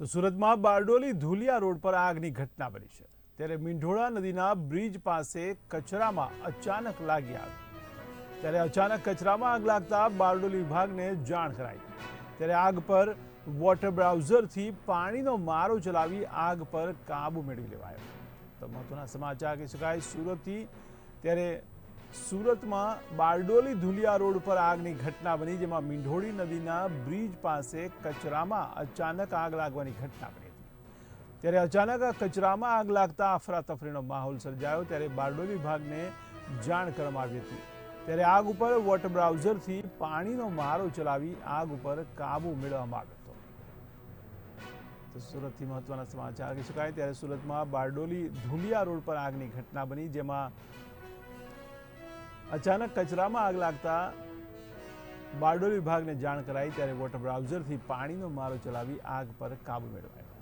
તો સુરતમાં બારડોલી ધુલિયા રોડ પર આગની ઘટના બની છે. ત્યારે મીંઢોળા નદીના બ્રિજ પાસે કચરામાં અચાનક લાગી આગ. ત્યારે અચાનક કચરામાં આગ લાગતા બારડોલી વિભાગને જાણ કરાઈ. ત્યારે આગ પર વોટર બ્રાઉઝરથી પાણીનો મારો ચલાવી આગ પર કાબુ મેળવી લેવાયો. તો મહત્વના સમાચાર કહી શકાય, સુરતથી ત્યારે સુરતમાં બારડોલી ધુલિયા રોડ પર આગની ઘટના બની, જેમાં મીંઢોળી નદીના બ્રિજ પાસે કચરામાં અચાનક આગ લાગવાની ઘટના બની હતી. ત્યારે અચાનક કચરામાં આગ લાગતા અફરાતફરીનો માહોલ સર્જાયો, ત્યારે બારડોલી વિભાગને જાણ કરવામાં આવી હતી. ત્યારે આગ ઉપર વોટર બ્રાઉઝરથી પાણીનો મારો ચલાવી આગ ઉપર કાબુ મેળવવામાં આવ્યો હતો. તો સુરતથી મહત્વના સમાચાર કહી શકાય. ત્યારે સુરતમાં બારડોલી ધુલિયા રોડ પર આગની ઘટના બની, જેમાં અચાનક કચરામાં આગ લાગતા બારડોલી વિભાગને જાણ કરાઈ ત્યારે વોટર બ્રાઉઝરથી પાણીનો મારો ચલાવી આગ પર કાબુ મેળવાયો.